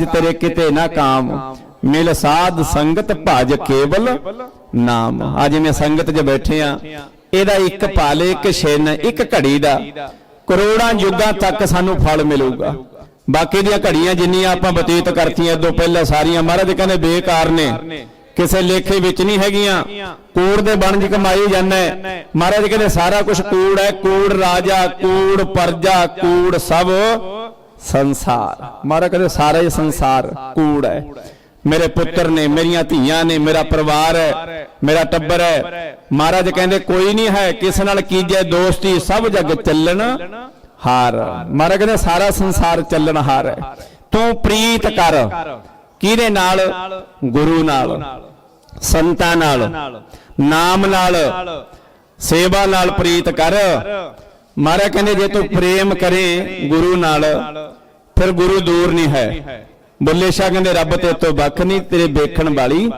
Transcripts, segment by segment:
ਕਾਜ ਤੇਰੇ ਕਿਤੇ ਨਾ ਕਾਮ। ਮਿਲ ਸਾਧ ਸੰਗਤ ਭਜ ਕੇਵਲ ਨਾਮ। ਅੱਜ ਮੈਂ ਸੰਗਤ 'ਚ ਬੈਠੇ ਆ, ਇਹਦਾ ਇੱਕ ਪਾਲੇ, ਇੱਕ ਛਿਨ, ਇੱਕ ਘੜੀ ਦਾ। ਕਰੋੜਾਂ ਯੁੱਗਾਂ ਤੱਕ ਸਾਨੂੰ ਫਲ ਮਿਲੂਗਾ। ਬਾਕੀ ਦੀਆਂ ਘੜੀਆਂ ਜਿੰਨੀਆਂ ਆਪਾਂ ਬਤੀਤ ਕਰਤੀਆਂ, ਇਦੋਂ ਪਹਿਲਾਂ ਸਾਰੀਆਂ, ਮਹਾਰਾਜ ਕਹਿੰਦੇ ਬੇਕਾਰ ਨੇ। ਕਿਸੇ ਲੇਖੇ ਵਿੱਚ ਨਹੀਂ ਹੈਗੀਆਂ। ਕੂੜ ਦੇ ਬਣ ਚ ਕਮਾਈ ਜਾਂਦਾ ਮਹਾਰਾਜ ਕਹਿੰਦੇ ਸਾਰਾ ਕੁਝ ਕੂੜ ਹੈ। ਕੂੜ ਰਾਜਾ, ਕੂੜ ਪਰਜਾ, ਕੂੜ ਸਭ ਸੰਸਾਰ। ਮਹਾਰਾਜ ਕਹਿੰਦੇ ਸਾਰਾ ਹੀ ਸੰਸਾਰ ਕੂੜ ਹੈ। ਮੇਰੇ ਪੁੱਤਰ ਨੇ, ਮੇਰੀਆਂ ਧੀਆਂ ਨੇ, ਮੇਰਾ ਪਰਿਵਾਰ ਹੈ, ਮੇਰਾ ਟੱਬਰ ਹੈ। ਮਹਾਰਾਜ ਕਹਿੰਦੇ ਕੋਈ ਨਹੀਂ ਹੈ, ਕਿਸ ਨਾਲ ਕੀਜੇ ਦੋਸਤੀ ਸਭ ਜਗ ਚੱਲਣ ਹਾਰ। ਮਹਾਰਾਜ ਕਹਿੰਦੇ ਸਾਰਾ ਸੰਸਾਰ ਚੱਲਣ ਹਾਰ ਹੈ। ਤੂੰ ਪ੍ਰੀਤ ਕਰ। ਕਿਹਦੇ ਨਾਲ? ਗੁਰੂ ਨਾਲ। ਸੰਤਾਂ ਨਾਲ। ਨਾਮ ਨਾਲ। ਸੇਵਾ ਨਾਲ ਪ੍ਰੀਤ ਕਰ। ਮਹਾਰਾਜ ਕਹਿੰਦੇ ਜੇ ਤੂੰ ਪ੍ਰੇਮ ਕਰੇ ਗੁਰੂ ਨਾਲ, ਫਿਰ ਗੁਰੂ ਦੂਰ ਨਹੀਂ ਹੈ। ਬੁੱਲੇ ਸ਼ਾਹ ਕਹਿੰਦੇ, ਰੱਬ ਤੇ ਤੋਂ ਵੱਖ ਨਹੀਂ, ਤੇਰੇ ਵੇਖਣ ਵਾਲੀ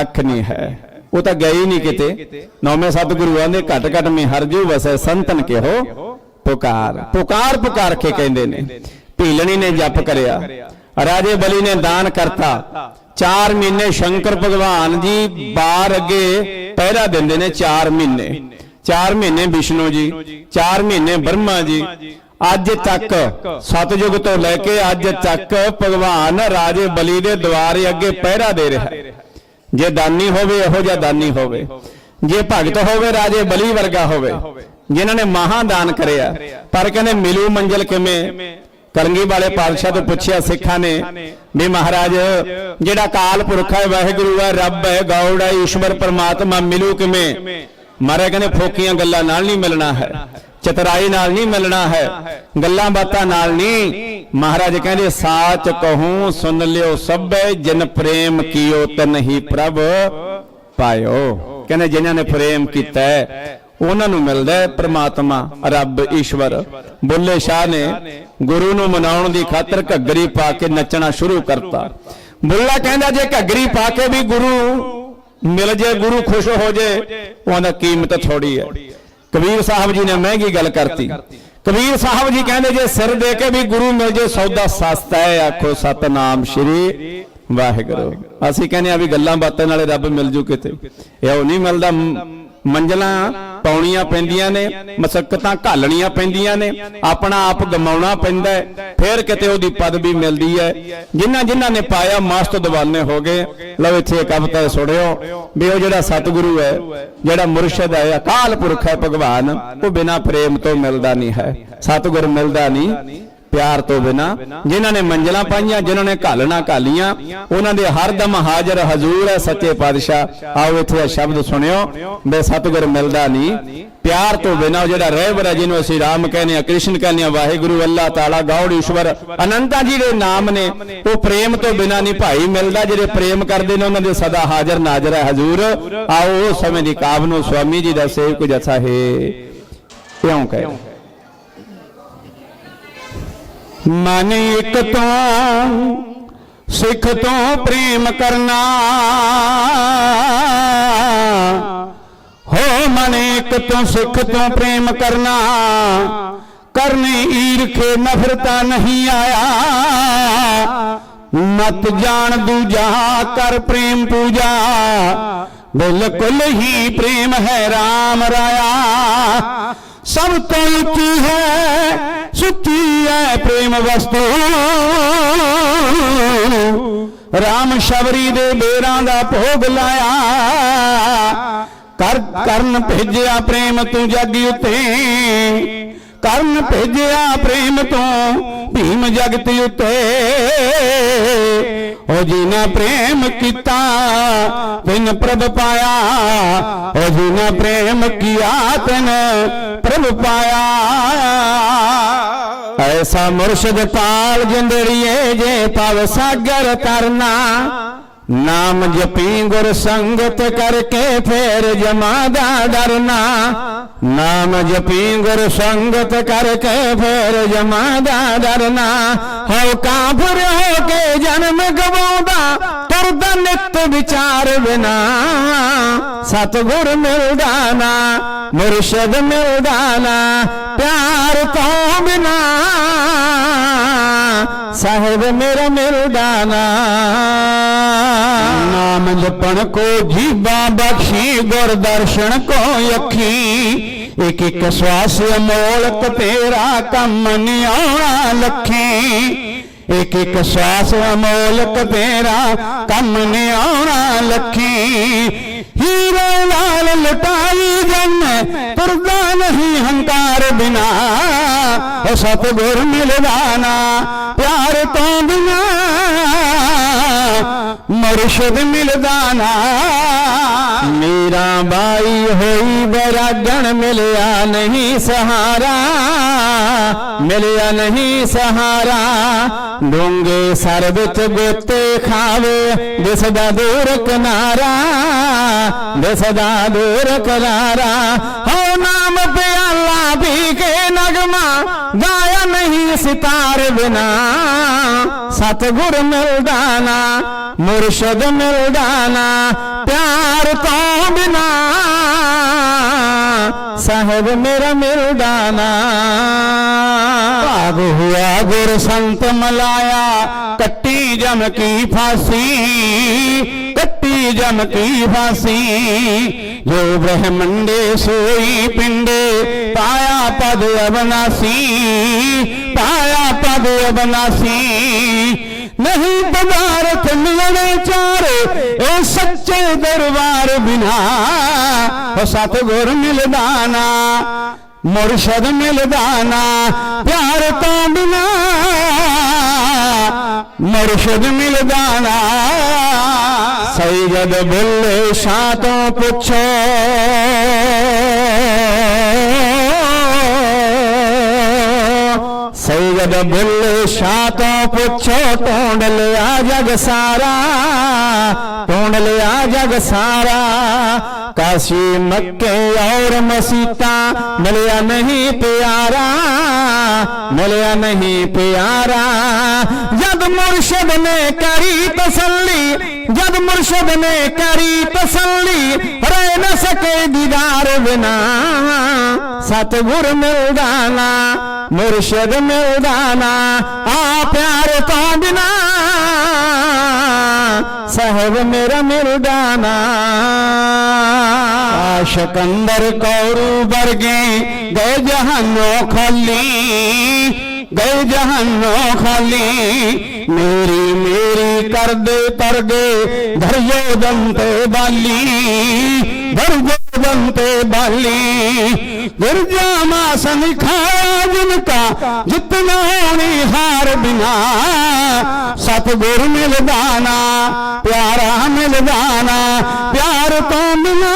ਅੱਖ ਨਹੀਂ ਹੈ। ਉਹ ਤਾਂ ਗਏ ਹੀ ਨਹੀਂ ਕਿਤੇ। ਨੌਵੇਂ ਸਤਿਗੁਰੂ ਆਂਦੇ ਘਟ ਘਟ ਮੇ ਹਰ ਵਸੈ, ਸੰਤਨ ਕਿਹੋ? ਪੁਕਾਰ। ਪੁਕਾਰ ਪੁਕਾਰ ਕੇ ਕਹਿੰਦੇ ਨੇ। ਭੀਲਣੀ ਨੇ ਜਪ ਕਰਿਆ। ਰਾਜੇ ਬਲੀ ਨੇ ਦਾਨ ਕਰਤਾ। 4 ਮਹੀਨੇ ਸ਼ੰਕਰ ਭਗਵਾਨ ਜੀ ਬਾਹਰ ਅੱਗੇ ਪਹਿਰਾ ਦਿੰਦੇ ਨੇ 4 ਮਹੀਨੇ। 4 ਮਹੀਨੇ ਵਿਸ਼ਨੂੰ ਜੀ 4 ਮਹੀਨੇ ਬ੍ਰਹਮਾ ਜੀ ਅੱਜ ਤੱਕ ਸਤਜੁਗ ਤੋਂ ਲੈ ਕੇ ਅੱਜ ਤੱਕ ਭਗਵਾਨ ਰਾਜੇ ਬਲੀ ਦੇ ਦੁਆਰੇ ਅੱਗੇ ਪਹਿਰਾ ਦੇ ਰਿਹਾ। ਜੇ ਦਾਨੀ ਹੋਵੇ ਇਹੋ ਜਿਹਾ ਦਾਨੀ ਹੋਵੇ। ਜੇ ਭਗਤ ਹੋਵੇ ਰਾਜੇ ਬਲੀ ਵਰਗਾ ਹੋਵੇ। ਜਿਨ੍ਹਾਂ ਨੇ ਮਹਾਦਾਨ ਕਰਿਆ। ਪਰ ਕਹਿੰਦੇ ਮਿਲੂ ਮੰਜ਼ਲ ਕਿਵੇਂ? ਕਲੰਗੀ ਵਾਲੇ ਪਾਤਸ਼ਾਹ ਤੋਂ ਪੁੱਛਿਆ ਸਿੱਖਾਂ ਨੇ ਵੀ ਮਹਾਰਾਜ ਜਿਹੜਾ ਕਾਲ ਪੁਰਖ ਹੈ ਵਾਹਿਗੁਰੂ ਹੈ ਰੱਬ ਹੈ ਗੌੜ ਹੈ ਈਸ਼ਵਰ ਪਰਮਾਤਮਾ ਮਿਲੂ ਕਿਵੇਂ? ਮਹਾਰਾਜ ਕਹਿੰਦੇ ਫੋਕੀਆਂ ਗੱਲਾਂ ਨਾਲ ਨਹੀਂ ਮਿਲਣਾ ਹੈ, ਚਤਰਾਈ ਨਾਲ ਨਹੀਂ ਮਿਲਣਾ ਹੈ, ਗੱਲਾਂ ਬਾਤਾਂ ਨਾਲ ਨਹੀਂ। ਮਹਾਰਾਜ ਕਹਿੰਦੇ, ਸਾਚ ਕਹੂੰ, ਸੁਣ ਲਿਓ ਸਭੇ, ਜਿਨ ਪ੍ਰੇਮ ਕੀਓ ਤਨਹੀ ਪ੍ਰਭ ਪਾਇਓ। ਕਹਿੰਦੇ, ਜਿਨ੍ਹਾਂ ਨੇ ਪ੍ਰੇਮ ਕੀਤਾ ਉਹਨਾਂ ਨੂੰ ਮਿਲਦਾ ਹੈ ਪ੍ਰਮਾਤਮਾ, ਰੱਬ ਈਸ਼ਵਰ। ਬੁੱਲੇ ਸ਼ਾਹ ਨੇ ਗੁਰੂ ਨੂੰ ਮਨਾਉਣ ਦੀ ਖਾਤਰ ਘੱਗਰੀ ਪਾ ਕੇ ਨੱਚਣਾ ਸ਼ੁਰੂ ਕਰਤਾ। ਬੁੱਲਾ ਕਹਿੰਦਾ, ਜੇ ਘੱਗਰੀ ਪਾ ਕੇ ਵੀ ਗੁਰੂ ਮਿਲ ਜੇ ਗੁਰੂ ਖੁਸ਼ ਹੋ ਜੇ ਉਹਦਾ ਕੀਮਤ ਥੋੜੀ ਹੈ। ਕਬੀਰ ਸਾਹਿਬ ਜੀ ਨੇ ਮਹਿੰਗੀ ਗੱਲ ਕਰਤੀ। ਕਬੀਰ ਸਾਹਿਬ ਜੀ ਕਹਿੰਦੇ ਜੇ ਸਿਰ ਦੇ ਕੇ ਵੀ ਗੁਰੂ ਮਿਲ ਜੇ ਸੌਦਾ ਸਸਤਾ ਹੈ ਆਖੋ ਸਤਨਾਮ ਸ਼੍ਰੀ ਵਾਹਿਗੁਰੂ। ਅਸੀਂ ਕਹਿੰਦੇ ਆ ਵੀ ਗੱਲਾਂ ਬਾਤਾਂ ਨਾਲੇ ਰੱਬ ਮਿਲ ਜੂ ਕਿਤੇ। ਇਹ ਉਹ ਨਹੀਂ ਮਿਲਦਾ। ਮੰਜ਼ਲਾਂ ਪਾਉਣੀਆਂ ਪੈਂਦੀਆਂ ਨੇ, ਮਸਕਤਾਂ ਘਾਲਣੀਆਂ ਪੈਂਦੀਆਂ ਨੇ, ਆਪਣਾ ਆਪ ਗਮਾਉਣਾ ਪੈਂਦਾ ਫਿਰ ਕਿਤੇ ਉਹਦੀ ਪਦਵੀ ਮਿਲਦੀ ਹੈ। ਜਿਨ੍ਹਾਂ ਜਿਨ੍ਹਾਂ ਨੇ ਪਾਇਆ ਮਸਤ ਦੀਵਾਨੇ ਹੋ ਗਏ। ਲਓ ਇੱਥੇ ਇੱਕ ਕਵਿਤਾ ਸੁਣਿਓ, ਵੀ ਉਹ ਜਿਹੜਾ ਸਤਿਗੁਰੂ ਹੈ, ਜਿਹੜਾ ਮੁਰਸ਼ਿਦ ਹੈ, ਅਕਾਲ ਪੁਰਖ ਹੈ ਭਗਵਾਨ, ਉਹ ਬਿਨਾ ਪ੍ਰੇਮ ਤੋਂ ਮਿਲਦਾ ਨਹੀਂ ਹੈ। ਸਤਿਗੁਰ ਮਿਲਦਾ ਨਹੀਂ। ਪਿਆਰ ਤੋਂ ਬਿਨਾ, ਜਿਨ੍ਹਾਂ ਨੇ ਮੰਜ਼ਲਾਂ ਪਾਈਆਂ, ਜਿਨ੍ਹਾਂ ਨੇ ਘਾਲਣਾ ਘਾਲੀਆਂ, ਉਹਨਾਂ ਦੇ ਹਰਦਮ ਹਾਜ਼ਰ ਹਜ਼ੂਰ ਹੈ ਸੱਚੇ ਪਾਤਸ਼ਾਹ। ਆਓ ਇੱਥੇ ਇਹ ਸ਼ਬਦ ਸੁਣਿਓ, ਬੇ ਸਤਿਗੁਰ ਮਿਲਦਾ ਨਹੀਂ। ਪਿਆਰ ਤੋਂ ਬਿਨਾ ਜਿਹੜਾ ਰਹਿਬਰ ਹੈ, ਜਿਹਨੂੰ ਅਸੀਂ ਰਾਮ ਕਹਿੰਦੇ ਆ ਕ੍ਰਿਸ਼ਨ ਕਹਿੰਦੇ ਆ ਵਾਹਿਗੁਰੂ, ਅੱਲਾਹ ਤਾਲਾ ਗੌੜ ਈਸ਼ਵਰ, ਅਨੰਤਾ ਜੀ ਦੇ ਨਾਮ ਨੇ। ਉਹ ਪ੍ਰੇਮ ਤੋਂ ਬਿਨਾ ਨਹੀਂ ਭਾਈ ਮਿਲਦਾ, ਜਿਹੜੇ ਪ੍ਰੇਮ ਕਰਦੇ ਨੇ, ਉਹਨਾਂ ਦੇ ਸਦਾ ਹਾਜ਼ਰ ਨਾਜ਼ਰ ਹੈ ਹਜ਼ੂਰ। ਆਓ ਉਸ ਸਮੇਂ ਦੀ ਕਾਬ ਨੂੰ ਸਵਾਮੀ ਜੀ ਦਾ ਸੇਵ ਕੁਝ ਅਛਾ ਹੈ। ਕਿਉਂ ਕਹੇ। ਮਨ ਇੱਕ ਤੋਂ, ਸਿੱਖ ਤੋਂ ਪ੍ਰੇਮ ਕਰਨਾ। ਹੋ ਮਨ ਇੱਕ ਤੋਂ, ਸਿੱਖ ਤੋਂ ਪ੍ਰੇਮ ਕਰਨਾ। ਕਰਨੀ ਈਰਖੇ ਨਫ਼ਰਤਾ ਨਹੀਂ ਆਇਆ। ਮਤ ਜਾਣ ਦੂਜਾ, ਕਰ ਪ੍ਰੇਮ ਪੂਜਾ। ਬਿਲਕੁਲ ਹੀ ਪ੍ਰੇਮ ਹੈ RAM ਰਾਇਆ। ਸਭ ਤੋਂ ਉੱਚੀ ਹੈ ਸੁੱਚੀ ਹੈ ਪ੍ਰੇਮ ਵਸਤੂ। ਰਾਮ ਸ਼ਬਰੀ ਦੇ ਬੇਰਾਂ ਦਾ ਭੋਗ ਲਾਇਆ। ਕਰ ਕਰਨ ਭੇਜਿਆ ਪ੍ਰੇਮ ਤੂੰ ਜਗ ਉਤੇ। ਕਰਨ ਭੇਜਿਆ ਪ੍ਰੇਮ ਤੂੰ ਭੀਮ ਜਗਤ ਉਤੇ। ਉਹ ਜਿਨਾ ਪ੍ਰੇਮ ਕੀਤਾ, ਤਿਨ ਪ੍ਰਭ ਪਾਇਆ। ਉਹ ਜਿਨਾ ਪ੍ਰੇਮ ਕੀਆ ਤਿਨ ਪ੍ਰਭ ਪਾਇਆ। ਐਸਾ ਮੁਰਸ਼ਿਦ ਪਾਲ ਜਿੰਦੜੀਏ ਜੇ ਪਵ ਸਾਗਰ ਤਰਨਾ ਨਾਮ ਜਪੀ ਗੁਰ ਸੰਗਤ ਕਰਕੇ ਫੇਰ ਜਮਾ ਦਾ ਡਰਨਾ। ਨਾਮ ਜਪੀ ਗੁਰ ਸੰਗਤ ਕਰਕੇ ਫੇਰ ਜਮਾ ਦਾ ਡਰਨਾ। ਹਉ ਕਾਫਰ ਹੋ ਕੇ ਜਨਮ ਗਵਾਉਂਦਾ, ਤੁਰਦਾ ਨਿਤ ਵਿਚਾਰ ਬਿਨਾ। ਸਤਗੁਰ ਮਿਲਦਾ ਨਾ, ਮੁਰਸ਼ਦ ਮਿਲਦਾ ਨਾ, ਪਿਆਰ ਤੋਂ ਬਿਨਾ ਸਾਹਿਬ ਮੇਰਾ ਮਿਲਦਾਨਾ। ਨਾਮ ਜਪਣ ਕੋ ਜੀਬਾਂ ਬਖਸ਼ੀ ਗੁਰ ਦਰਸ਼ਨ ਕੋ ਅੱਖੀ। ਇੱਕ ਇੱਕ ਸਵਾਸ ਅਮੋਲਕ ਤੇਰਾ ਕੰਮ ਨੀ ਆਉਣਾ ਲੱਖੀ। ਇੱਕ ਇੱਕ ਸਵਾਸ ਅਮੋਲਕ ਤੇਰਾ ਕੰਮ ਨੀ ਆਉਣਾ ਲੱਖੀ। ਹੀਰੇ ਨਾਲ ਲਟਾਈ ਜਨ, ਤੁਰਦਾ ਨਹੀਂ ਹੰਕਾਰ ਬਿਨਾ। ਉਹ ਸਤਿਗੁਰ ਮਿਲਦਾ ਨਾ ਪਿਆਰ ਤੋਂ ਬਿਨਾ ਮੁਰਸ਼ਿਦ ਮਿਲਦਾ ਨਾ। ਮੇਰਾ ਬਾਈ ਹੋਈ ਬਰਾਗਣ ਮਿਲਿਆ ਨਹੀਂ ਸਹਾਰਾ, ਮਿਲਿਆ ਨਹੀਂ ਸਹਾਰਾ। ਡੂੰਗੇ ਸਰ ਵਿੱਚ ਗੋਤੇ ਖਾਵੇ, ਦਿਸਦਾ ਦੂਰ ਕਿਨਾਰਾ, ਦਿਸਦਾ ਦੂਰ ਕਿਨਾਰਾ। ਹੋ ਨਾਮ ਪਿਆਲਾ ਪੀ ਕੇ ਨਗਮਾ, ਗਾਇਆ ਨਹੀਂ ਸਿਤਾਰ ਬਿਨਾ। ਸਤਿਗੁਰ ਮਿਲਦਾ ਨਾ ਮੁਰਸ਼ਿਦ ਮਿਲਦਾ ਨਾ ਪਿਆਰ ਤੋਂ ਬਿਨਾ। ਸਾਹਿਬ ਮੇਰਾ ਮਿਲਦਾ ਨਾ ਭਾਗ ਹੁਆ ਗੁਰ ਸੰਤ ਮਲਾਇਆ, ਕੱਟੀ ਜਮ ਕੀ ਫਾਸੀ, ਕੱਟੀ ਜਮ ਫਾਸੀ। ਜੋ ਬ੍ਰਹਮੰਡੇ ਸੋਈ ਪਿੰਡੇ, ਪਾਇਆ ਪਦ ਅਬਨਾਸੀ, ਪਾਇਆ ਪਦ ਅਬਨਾਸੀ। ਨਹੀਂ ਪਦਾਰਥ ਮਿਲਣੇ ਚਾਰੇ ਇਹ ਸੱਚੇ ਦਰਬਾਰ ਬਿਨਾ। ਉਹ ਸਤਿਗੁਰ ਮਿਲਦਾ ਨਾ, ਮੁਰਸ਼ਦ ਮਿਲਦਾ ਨਾ, ਪਿਆਰ ਤਾਂ ਬਿਨਾ। ਮੁਰਸ਼ਦ ਮਿਲਦਾ ਨਾ। ਸਹੀ ਜਦ ਬੁੱਲੇ ਸ਼ਾਹ ਤੋਂ ਪੁੱਛੋ। ਸੈਯਦ ਬੁੱਲੇ ਸ਼ਾਹ ਤੋਂ ਪੁੱਛੋ ਢੂੰਡ ਲਿਆ ਜਗ ਸਾਰਾ ਢੂੰਡ ਲਿਆ ਜਗ ਸਾਰਾ। ਕਾਸ਼ੀ ਮੱਕੇ ਔਰ ਮਸੀਤਾ ਮਿਲਿਆ ਨਹੀਂ ਪਿਆਰਾ। ਮਿਲਿਆ ਨਹੀਂ ਪਿਆਰਾ। ਜਦ ਮੁਰਸ਼ਦ ਨੇ ਕਰੀ ਤਸੱਲੀ, ਜਦ ਮੁਰਸ਼ਦ ਨੇ ਕਰੀ ਤਸੱਲੀ, ਰਹਿ ਨਾ ਸਕੇ ਦੀਦਾਰ ਬਿਨਾ। ਸਤਿਗੁਰ ਮਿਲਦਾ ਨਾ, ਮੁਰਸ਼ਦ ਮਿਲਦਾ ਨਾ, ਆ ਪਿਆਰ ਤੋਂ ਬਿਨਾ। ਸਾਹਿਬ ਮੇਰਾ ਮਿਲਦਾ ਨਾ ਆਸ਼ਕ ਕੌਰੂ ਵਰਗੇ ਗਏ ਜਹਾਨੋਂ ਖਾਲੀ ਗਏ ਜਹਾਨੋਂ ਖਾਲੀ ਮੇਰੀ ਮੇਰੀ ਕਰਦੇ ਤਰਦੇ ਧਰਿਓ ਦੰਤੇ ਬਾਲੀ ਧਰਿਓ ਦੰਤੇ ਬਾਲੀ। ਗੁਰਜਾਮਾ ਸੰਖਾਇਆ ਜਿਨਕਾ ਜਿਤਨਾ ਹੋਣੀ ਹਾਰ ਬਿਨਾ। ਸਤਿਗੁਰ ਮਿਲਦਾ ਨਾ ਪਿਆਰਾ ਮਿਲਦਾ ਨਾ ਪਿਆਰ ਤੋਂ ਬਿਨਾ।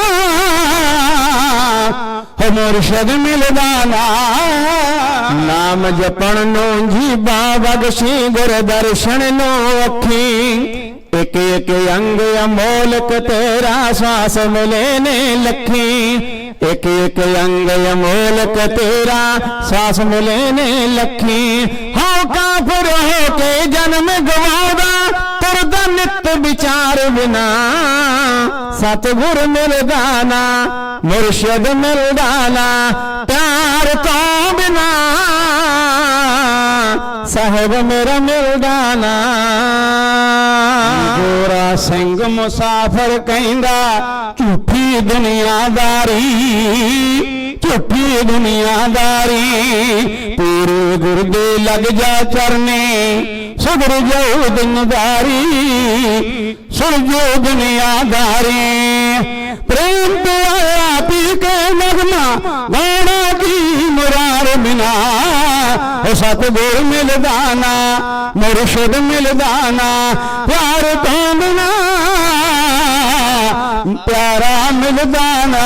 ਹੋ ਮੁਰਸ਼ਦ ਨਾਮ ਜਪਣ ਨੂੰ ਜੀਬਾ ਬਖਸ਼ੀ ਗੁਰ ਦਰਸ਼ਨ ਨੂੰ ਅੱਖੀ। ਇੱਕ ਇੱਕ ਅੰਗ ਅਮੋਲਕ ਤੇਰਾ ਸਵਾਸ ਮਿਲੇ ਨੇ ਲੱਖੀ। ਇੱਕ ਇੱਕ ਅੰਗ ਅਮੋਲਕ ਤੇਰਾ ਸਵਾਸ ਮਿਲੇ ਨੇ ਲੱਖੀ। ਹਉ ਕਾਫਰ ਹੋ ਕੇ ਜਨਮ ਗਵਾਉਂਦਾ, ਤੁਰਦਾ ਨਿਤ ਵਿਚਾਰ ਬਿਨਾ। ਸਤਿਗੁਰ ਮਿਲਦਾ ਨਾ, ਮੁਰਸ਼ਿਦ ਮਿਲਦਾ ਨਾ, ਪਿਆਰ ਤੋਂ ਬਿਨਾ। ਸਾਹਿਬ ਮੇਰਾ ਮਿਲਦਾ ਨਾ। ਮੁਸਾਫਰ ਕਹਿੰਦਾ, ਝੂਠੀ ਦੁਨੀਆਦਾਰੀ ਝੂਠੀ ਦੁਨੀਆਦਾਰੀ ਪੂਰੇ ਗੁਰਦੇ ਲੱਗ ਜਾ ਚਰਨੇ ਸੁਧਰ ਜਾਉ ਦਿਨਦਾਰੀ ਸੁਰਜੋ ਦੁਨੀਆਦਾਰੀ ਪ੍ਰੇਮ ਤੇ ਆਇਆ ਪੀ ਕੇ ਨਗਮਾ ਵਾਣਾ ਦੀ ਮੁਰਾਰ ਬਿਨਾ, ਉਹ ਸਤਿਗੁਰ ਮਿਲਦਾਨਾ ਮੁਰਸ਼ਿਦ ਮਿਲਦਾਨਾ ਪਿਆਰ ਤੋਂ ਬਿਨਾ ਪਿਆਰਾ ਮਿਲਦਾ ਨਾ